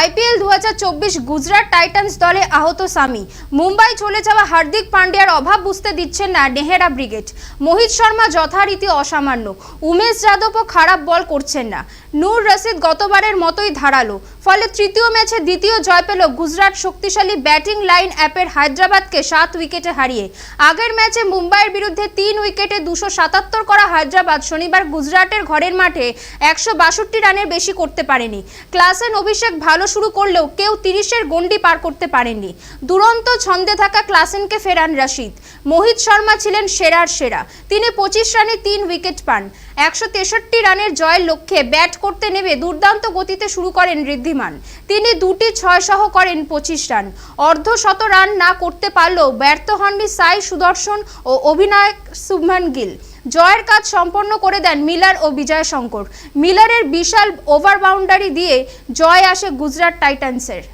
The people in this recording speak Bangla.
আইপিএল দু হাজার চব্বিশ গুজরাট টাইটান্স দলে আহত সামি মুম্বাই চলে যাওয়া হার্দিক পান্ডিয়ার অভাব বুঝতে দিচ্ছেন না নেহেরা ব্রিগেড। মোহিত শর্মা যথারীতি অসামান্য। উমেশ যাদবও খারাপ বল করছেন না। নূর রশিদ গতবারের মতোই ধারালো। ফলে তৃতীয় ম্যাচে দ্বিতীয় জয় পেল গুজরাট শক্তিশালী ব্যাটিং লাইন অ্যাপের হায়দ্রাবাদকে সাত উইকেটে হারিয়ে। আগের ম্যাচে মুম্বাইয়ের বিরুদ্ধে তিন উইকেটে দুশো সাতাত্তর করা হায়দ্রাবাদ শনিবার গুজরাটের ঘরের মাঠে একশো বাষট্টি রানের বেশি করতে পারেনি। ক্লাসেন অভিষেক ভালো শুরু করলেও কেউ তিরিশের গন্ডি পার করতে পারেননি। দুরন্ত ছন্দে থাকা ক্লাসেনকে ফেরান রশিদ। মোহিত শর্মা ছিলেন সেরার সেরা। তিনি পঁচিশ রানে তিন উইকেট পান। একশো তেষট্টি রানের জয়ের লক্ষ্যে ব্যাট করতে নেমে দুর্দান্ত গতিতে শুরু করেন ঋদ্ধিমান তিনি দুটি ছয় সহ করেন পঁচিশ রান। অর্ধশত রান না করতে পারলেও ব্যর্থ হননি সাই সুদর্শন ও অভিনায়ক শুভমান গিল। জয়ের কাজ সম্পন্ন করে দেন মিলার ও বিজয় শঙ্কর মিলারের বিশাল ওভার বাউন্ডারি দিয়ে জয় আসে গুজরাট টাইটান্সের।